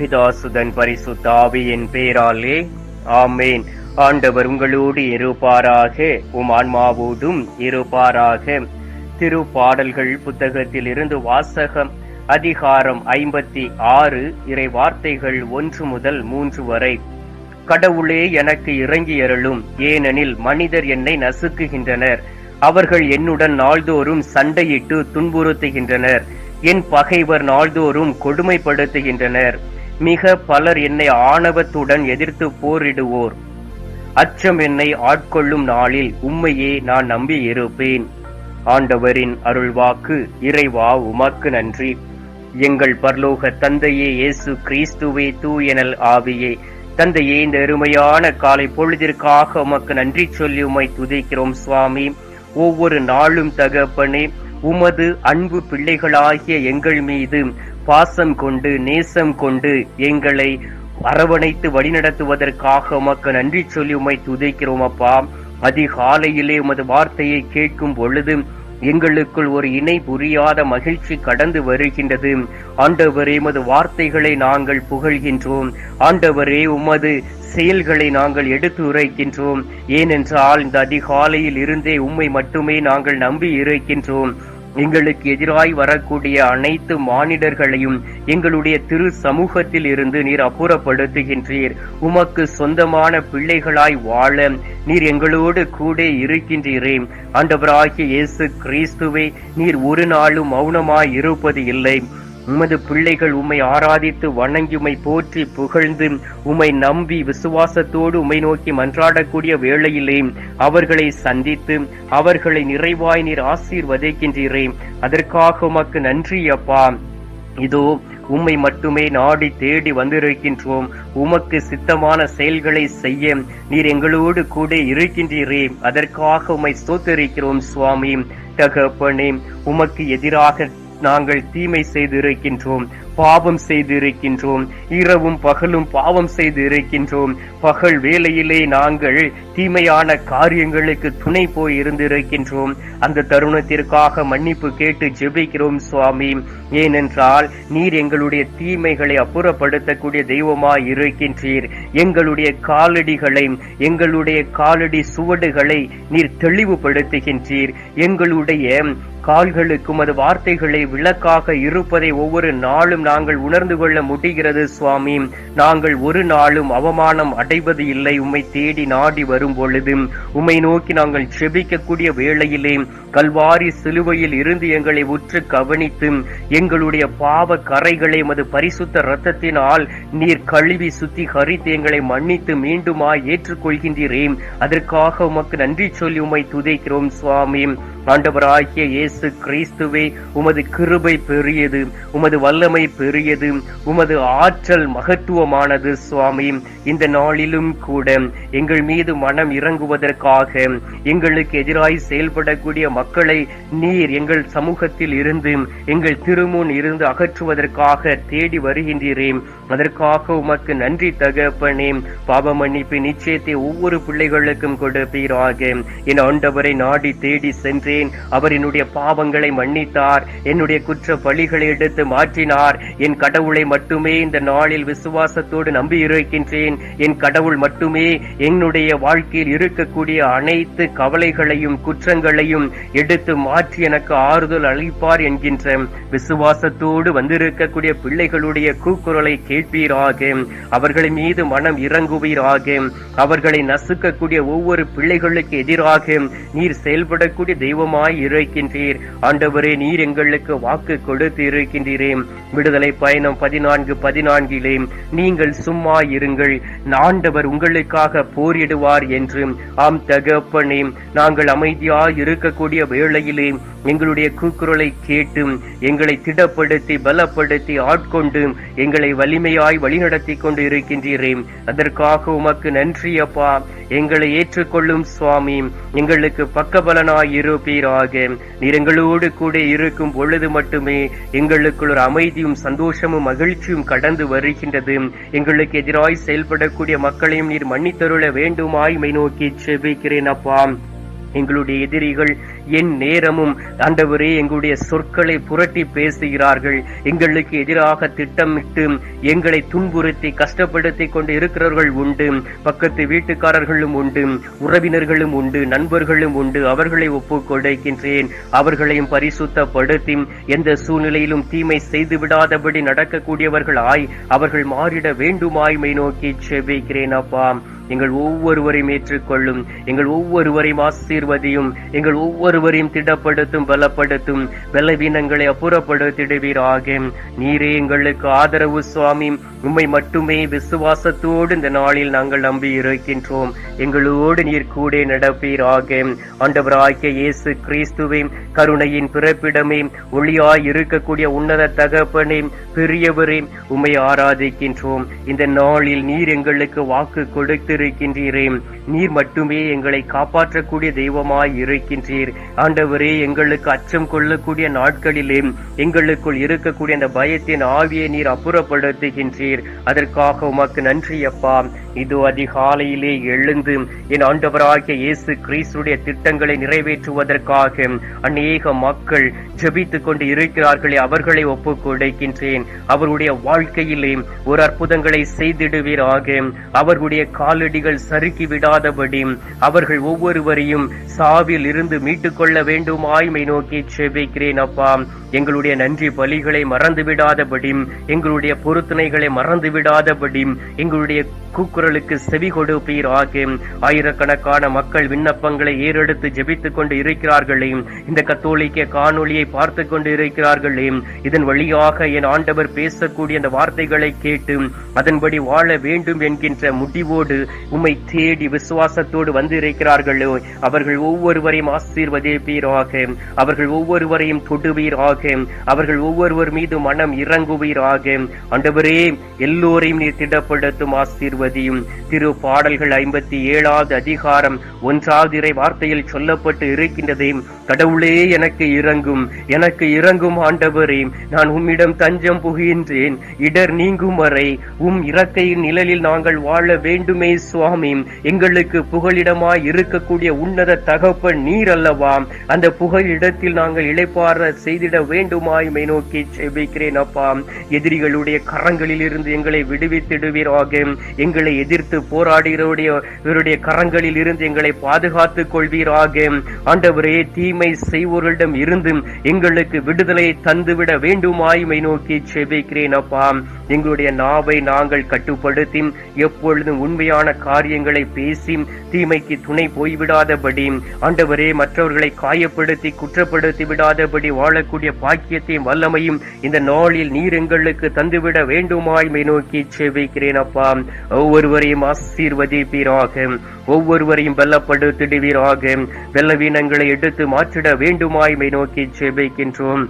பிதாசுதன் பரிசுத்தாவியின் பேராலே. ஆமேன். ஆண்டவர் உங்களோடு இருப்பாராக. உம் ஆன்மாவோடும் இருப்பாராக. திருப்பாடல்கள் புத்தகத்தில் இருந்து வாசகம் அதிகாரம் ஐம்பத்தி ஆறு இறை வார்த்தைகள் ஒன்று முதல் மூன்று வரை. கடவுளே எனக்கு இறங்கி அருளும். ஏனெனில் மனிதர் என்னை நசுக்குகின்றனர். அவர்கள் என்னுடன் நாள்தோறும் சண்டையிட்டு துன்புறுத்துகின்றனர். என் பகைவர் நாள்தோறும் கொடுமைப்படுத்துகின்றனர். மிக பலர் என்னை ஆணவத்துடன் எதிர்த்து போரிடுவோர். அச்சம் என்னை ஆட்கொள்ளும் நாளில் உண்மையே நான் நம்பி இருப்பேன். ஆண்டவரின் அருள்வாக்கு இறைவா உமக்கு நன்றி. எங்கள் பர்லோக தந்தையே இயேசு கிறிஸ்துவே தூயனல் ஆவியே. தந்தையே இந்த அருமையான காலை பொழுதிற்காக உமக்கு நன்றி சொல்லி உமை துதிக்கிறோம் சுவாமி. ஒவ்வொரு நாளும் தகப்பனே உமது அன்பு பிள்ளைகளாகிய எங்கள் மீது பாசம் கொண்டு நேசம் கொண்டு எங்களை அரவணைத்து வழிநடத்துவதற்காக உமக்கு நன்றி சொல்லி உம்மை துதிக்கிறோம் அப்பா. அதிகாலையிலே உமது வார்த்தையை கேட்கும் பொழுது எங்களுக்குள் ஒரு இணை புரியாத மகிழ்ச்சி கடந்து வருகின்றது. ஆண்டவரே உமது வார்த்தைகளை நாங்கள் புகழ்கின்றோம். ஆண்டவரே உமது செயல்களை நாங்கள் எடுத்து உரைக்கின்றோம். ஏனென்றால் இந்த அதிகாலையில் இருந்தே உம்மை மட்டுமே நாங்கள் நம்பி இருக்கின்றோம். எங்களுக்கு எதிராய் வரக்கூடிய அனைத்து மானிடர்களையும் எங்களுடைய திரு சமூகத்தில் இருந்து நீர் அப்புறப்படுத்துகின்றீர். உமக்கு சொந்தமான பிள்ளைகளாய் வாழ நீர் எங்களோடு கூட இருக்கின்றீரே. ஆண்டவராகிய இயேசு கிறிஸ்துவே நீர் ஒரு நாளும் மௌனமாய் இருப்பது இல்லை. உமது பிள்ளைகள் உம்மை ஆராதித்து வணங்கி உமை போற்றி புகழ்ந்து உம்மை நம்பி விசுவாசத்தோடு உம்மை நோக்கி மன்றாடக்கூடிய வேளையிலே அவர்களை சந்தித்து அவர்களை நிறைவாய் நீர் ஆசீர்வதிக்கின்றீரே. அதற்காக உமக்கு நன்றி அப்பா. இதோ உம்மை மட்டுமே நாடி தேடி வந்திருக்கின்றோம். உமக்கு சித்தமான செயல்களை செய்ய நீர் எங்களோடு கூட இருக்கின்றீரே. அதற்காக உம்மை சோத்தரிக்கிறோம் சுவாமி. தகப்பனே உமக்கு எதிராக நாங்கள் தீமை செய்து இருக்கின்றோம் பாவம் செய்து இருக்கின்றோம் இரவும் பகலும் பாவம் செய்து இருக்கின்றோம் பகல் வேளையிலே நாங்கள் தீமையான காரியங்களுக்கு துணை போய் இருந்திருக்கின்றோம். அந்த தருணத்திற்காக மன்னிப்பு கேட்டு ஜெபிக்கிறோம் சுவாமி. ஏனென்றால் நீர் எங்களுடைய தீமைகளை அப்புறப்படுத்தக்கூடிய தெய்வமாய் இருக்கின்றீர். எங்களுடைய காலடிகளை எங்களுடைய காலடி சுவடுகளை நீர் தெளிவுபடுத்துகின்றீர். எங்களுடைய கால்களுக்கும் அது வார்த்தைகளை விளக்காக இருப்பதை ஒவ்வொரு நாளும் நாங்கள் உணர்ந்து கொள்ள முடிகிறது சுவாமி. நாங்கள் ஒரு நாளும் அவமானம் அடைவது இல்லை. உம்மை தேடி நாடி வரும் பொழுது உம்மை நோக்கி நாங்கள் செபிக்கக்கூடிய வேளையிலே கல்வாரி சிலுவையில் இருந்து எங்களை உற்று கவனித்தும் எங்களுடைய பாவ கரைகளை மது பரிசுத்த இரத்தத்தினால் நீர் கழுவி சுத்தி கரித்து எங்களை மன்னித்து மீண்டுமாய் ஏற்றுக்கொள்கின்றீரே அதற்காக உமக்கு நன்றி சொல்லி உமை துதைக்கிறோம் சுவாமி. ஆண்டவராகிய இயேசு கிறிஸ்துவே உமது கிருபை பெரியது உமது வல்லமை பெரியது உமது ஆற்றல் மகத்துவமானது சுவாமி. இந்த நாளிலும் கூட எங்கள் மீது மனம் இறங்குவதற்காக எங்களுக்கு எதிராய் செயல்படக்கூடிய மக்களை நீர் எங்கள் சமூகத்தில் இருந்து எங்கள் திருமுன் இருந்து அகற்றுவதற்காக தேடி வருகின்றீரே. அதற்காக உமக்கு நன்றி தகப்பனே. பாவ மன்னிப்பு நிச்சயத்தை ஒவ்வொரு பிள்ளைகளுக்கும் கொடுப்பீராக. என் ஆண்டவரை நாடி தேடி சென்றேன். அவர் என்னுடைய பாவங்களை மன்னித்தார். என்னுடைய குற்ற பழிகளை எடுத்து மாற்றினார். என் கடவுளை மட்டுமே இந்த நாளில் விசுவாசத்தோடு நம்பி இருக்கின்றேன் என் கடவுள் மட்டுமே என்னுடைய வாழ்க்கையில் இருக்கக்கூடிய அனைத்து கவலைகளையும் குற்றங்களையும் எடுத்து மாற்றி எனக்கு ஆறுதல் அளிப்பார் என்கின்ற விசுவாசத்தோடு வந்திருக்கக்கூடிய பிள்ளைகளுடைய கூக்குரலை கேட்பீராக. அவர்கள் மீது மனம் இறங்குவீராக. அவர்களை நசுக்கக்கூடிய ஒவ்வொரு பிள்ளைகளுக்கு எதிராக நீர் செயல்படக்கூடிய தெய்வமாய் இருக்கின்றீர். ஆண்டவரே நீர் எங்களுக்கு வாக்கு கொடுத்து இருக்கின்றீரே விடுதலை பயணம் பதினான்கு பதினான்கிலே நீங்கள் சும்மா இருங்கள். ஆண்டவர் உங்களுக்காக போரிடுவார் என்று. ஆம் தகப்பனே நாங்கள் அமைதியாய் இருக்கக்கூடிய கூடிய வேளையிலே எங்களுடைய கூக்குரலை கேட்டு எங்களை திடப்படுத்தி பலப்படுத்தி ஆட்கொண்டு எங்களை வலிமையாய் வழிநடத்தி கொண்டு இருக்கின்றீரே அதற்காக உமக்கு நன்றி அப்பா. எங்களை ஏற்றுக்கொள்ளும் சுவாமி எங்களுக்கு பக்கபலனாய் இருப்பீராக. நீர் எங்களோடு கூட இருக்கும் பொழுது மட்டுமே எங்களுக்குள் ஒரு அமைதியும் சந்தோஷமும் மகிழ்ச்சியும் கடந்து வருகின்றது. எங்களுக்கு எதிராய் செயல்படக்கூடிய மக்களையும் நீர் மன்னித்தருள வேண்டுமாய் மை நோக்கி செபிக்கிறேன் அப்பா. எங்களுடைய எதிரிகள் என் நேரமும் ஆண்டவரே எங்களுடைய சொற்களை புரட்டி பேசுகிறார்கள். எங்களுக்கு எதிராக திட்டமிட்டு எங்களை துன்புறுத்தி கஷ்டப்படுத்தி கொண்டு இருக்கிறவர்கள் உண்டு. பக்கத்து வீட்டுக்காரர்களும் உண்டு. உறவினர்களும் உண்டு. நண்பர்களும் உண்டு. அவர்களை ஒப்புக்கொடைக்கின்றேன் அவர்களையும் பரிசுத்தப்படுத்தி எந்த சூழ்நிலையிலும் தீமை செய்து விடாதபடி நடக்கக்கூடியவர்களாய் அவர்கள் மாறிட வேண்டுமாய்மை நோக்கி செபிக்கிறேன் அப்பா. எங்கள் ஒவ்வொருவரையும் ஏற்றுக்கொள்ளும் எங்கள் ஒவ்வொருவரையும் ஆசீர்வதியும் எங்கள் ஒவ்வொருவரையும் திடப்படுத்தும் பலப்படுத்தும் பலவீனங்களை அப்புறப்படுத்திடுவீராக. நீரே எங்களுக்கு ஆதரவு சுவாமி. உம்மை மட்டுமே விசுவாசத்தோடு இந்த நாளில் நாங்கள் நம்பி இருக்கின்றோம் எங்களோடு நீர் கூட நடப்பீராக. ஆண்டவராகிய இயேசு கிறிஸ்துவே கருணையின் பிறப்பிடமே ஒளியாய் இருக்கக்கூடிய உன்னத தகப்பனே பெரியவரே உம்மை ஆராதிக்கின்றோம். இந்த நாளில் நீர் எங்களுக்கு வாக்கு கொடுத்து கொடுத்திருக்கின்றீரே நீர் மட்டுமே எங்களை காப்பாற்றக்கூடிய தெய்வமாய் இருக்கின்றீர். ஆண்டவரே எங்களுக்கு அச்சம் கொள்ளக்கூடிய நாட்களிலே எங்களுக்குள் இருக்கக்கூடிய அந்த பயத்தின் ஆவியை நீர் அப்புறப்படுத்துகின்றீர். அதற்காக உமக்கு நன்றி அப்பா. இது அதிகாலையிலே எழுந்து என் ஆண்டவராகிய இயேசு கிறிஸ்துடைய திட்டங்களை நிறைவேற்றுவதற்காக அநேக மக்கள் ஜெபித்துக் கொண்டு இருக்கிறார்களே அவர்களை ஒப்புக் கொடுக்கின்றேன். அவருடைய வாழ்க்கையிலே ஒரு அற்புதங்களை செய்திடுவீராக. அவர்களுடைய கால காலடிகள் சறுக்கி விடாதபடி அவர்கள் ஒவ்வொருவரையும் சாவில் இருந்து மீட்டுக் கொள்ள வேண்டுமாய்மை நோக்கி செபிக்கிறேன் அப்பா. எங்களுடைய நன்றி பலிகளை மறந்து எங்களுடைய பொருத்தனைகளை மறந்து எங்களுடைய கூக்குரலுக்கு செவி கொடுப்பீராக. ஆயிரக்கணக்கான மக்கள் விண்ணப்பங்களை ஏறெடுத்து ஜெபித்துக் கொண்டு இருக்கிறார்களே. இந்த கத்தோலிக்க காணொளியை பார்த்து கொண்டு இருக்கிறார்களே. இதன் வழியாக என் ஆண்டவர் பேசக்கூடிய அந்த வார்த்தைகளை கேட்டு அதன்படி வாழ வேண்டும் என்கின்ற முடிவோடு உம்மை தேடி விசுவாசத்தோடு வந்து இருக்கிறார்களோ அவர்கள் ஒவ்வொருவரையும் ஆசீர்வதிப்பீராக. அவர்கள் ஒவ்வொருவரையும் தொடுவீராக. ஆக அவர்கள் ஒவ்வொருவர் மீது மனம் இறங்குவீராக ஆண்டவரே எல்லோரையும் நீர் திடப்படுத்தும் ஆசீர்வதியும். திரு பாடல்கள் ஐம்பத்தி ஏழாவது அதிகாரம் ஒன்றாவது இறை வார்த்தையில் சொல்லப்பட்டு இருக்கின்றதே. கடவுளே எனக்கு இறங்கும். எனக்கு இறங்கும் ஆண்டவரே நான் உம்மிடம் தஞ்சம் புகின்றேன் இடர் நீங்கும் வரை உம் இறக்கையின் நிழலில் நாங்கள் வாழ வேண்டுமே சுவாமி. எங்களுக்கு புகலிடமாய் இருக்கக்கூடிய உன்னத தகப்பன் நீர் அல்லவா? அந்த புகழிடத்தில் நாங்கள் இழைப்பார செய்திட வேண்டுமாய் நோக்கி செபிக்கிறேன் அப்பா. எதிரிகளுடைய கரங்களில் இருந்து எங்களை விடுவித்திடுவீராக. எங்களை எதிர்த்து போராடுகிறவருடைய இவருடைய கரங்களில் இருந்து எங்களை பாதுகாத்துக் கொள்வீராக. ஆண்டவரே தீமை செய்வோர்களிடம் இருந்து எங்களுக்கு விடுதலை தந்துவிட வேண்டுமாய் மை நோக்கி செபிக்கிறேன் அப்பா. எங்களுடைய நாவை நாங்கள் கட்டுப்படுத்தி எப்பொழுதும் உண்மையான காரியங்களை பேசி தீமைக்கு துணை போய்விடாதபடி ஆண்டவரே மற்றவர்களை காயப்படுத்தி குற்றப்படுத்தி விடாதபடி வாழக்கூடிய பாக்கியத்தையும் வல்லமையும் இந்த நாளில் நீர் எங்களுக்கு தந்துவிட வேண்டுமாய்மை நோக்கி செபிக்கிறேன் அப்பா. ஒவ்வொருவரையும் ஆசீர்வதிப்பீராக. ஒவ்வொருவரையும் பலப்படுத்திடுவீராக. வெள்ளவீனங்களை எடுத்து மாற்றிட வேண்டுமாய்மை நோக்கி செபிக்கின்றோம்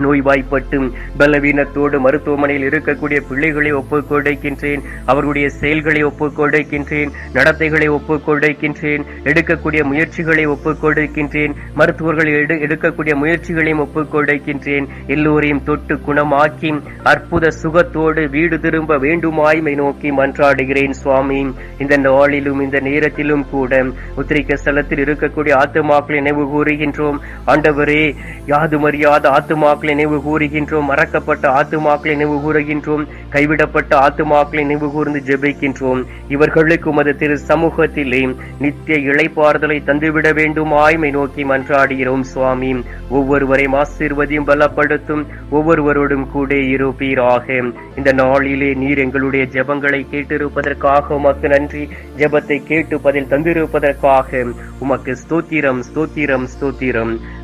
நோய்வாய்ப்பட்டு பலவீனத்தோடு மருத்துவமனையில் இருக்கக்கூடிய பிள்ளைகளை ஒப்புக்கொடைக்கின்றேன் அவர்களுடைய செயல்களை ஒப்புக்கொடைக்கின்றேன் நடத்தைகளை ஒப்புக்கொடைக்கின்றேன் எடுக்கக்கூடிய முயற்சிகளை ஒப்புக்கொடுக்கின்றேன் மருத்துவர்கள் எடு எடுக்கக்கூடிய முயற்சிகளையும் ஒப்புக்கொடைக்கின்றேன் எல்லோரையும் தொட்டு குணமாக்கி அற்புத சுகத்தோடு வீடு திரும்ப வேண்டுமாய்மை நோக்கி மன்றாடுகிறேன் சுவாமி. இந்த நாளிலும் இந்த நேரத்திலும் கூட உத்திரிக்க ஸ்தலத்தில் இருக்கக்கூடிய ஆத்துமாக்களை நினைவு கூறுகின்றோம். ஆண்டவரே யாதுமறியாத ஆத்துமாக்களை நினைவு கூறுகின்றோம். மறக்கப்பட்ட ஆத்துமாக்களை நினைவு கூறுகின்றோம். கைவிடப்பட்ட ஆத்துமாக்களை நினைவு கூர்ந்து ஜெபிக்கின்றோம். இவர்களுக்கு உமது திரு சமூகத்திலே நித்திய இழைப்பாறுதலை தந்துவிட வேண்டும். ஆய்மை நோக்கி மன்றாடுகிறோம் சுவாமி. ஒவ்வொருவரையும் ஆசீர்வதியும் பலப்படுத்தும். ஒவ்வொருவரோடும் கூட இருப்பீராக. இந்த நாளிலே நீர் எங்களுடைய ஜெபங்களை கேட்டிருப்பதற்காக உமக்கு நன்றி. ஜெபத்தை கேட்டு பதில் தந்திருப்பதற்காக உமக்கு ஸ்தோத்திரம் ஸ்தோத்திரம் ஸ்தோத்திரம்.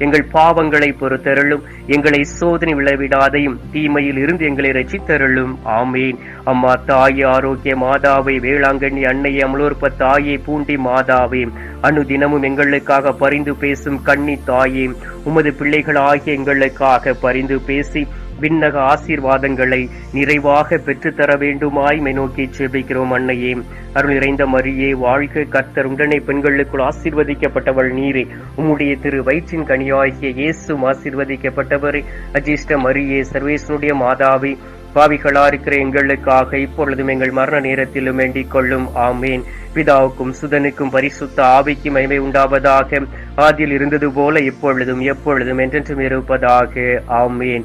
எங்கள் பாவங்களை பொறுத்தருளும். எங்களை சோதனை விளைவிடாதையும் தீமையில் இருந்து எங்களை ரசித்தருளும் ஆமேன். அம்மா தாயே ஆரோக்கிய மாதாவை வேளாங்கண்ணி அன்னை அமலோற்ப தாயே பூண்டி மாதாவே அனுதினமும் எங்களுக்காக பரிந்து பேசும் கண்ணி தாயே உமது பிள்ளைகளாகிய எங்களுக்காக பரிந்து பேசி விண்ணக ஆசீர்வாதங்களை நிறைவாக பெற்றுத்தர வேண்டுமாய் மை நோக்கி செபிக்கிறோம் அன்னையே. அருள் நிறைந்த மரியே வாழ்க கர்த்தர் உடனே பெண்களுக்குள் ஆசீர்வதிக்கப்பட்டவள் நீரே. உம்முடைய திரு வயிற்றின் கனியாகிய இயேசும் ஆசீர்வதிக்கப்பட்டவரே. அஜிஷ்ட மரியே சர்வேசனுடைய மாதாவி பாவிகளா இருக்கிற எங்களுக்காக இப்பொழுதும் எங்கள் மரண நேரத்திலும் வேண்டிக் கொள்ளும். ஆமேன். பிதாவுக்கும் சுதனுக்கும் பரிசுத்த ஆவிக்கும் மைமை உண்டாவதாக. ஆதியில் இருந்தது போல இப்பொழுதும் எப்பொழுதும் என்றென்றும் இருப்பதாக. ஆமேன்.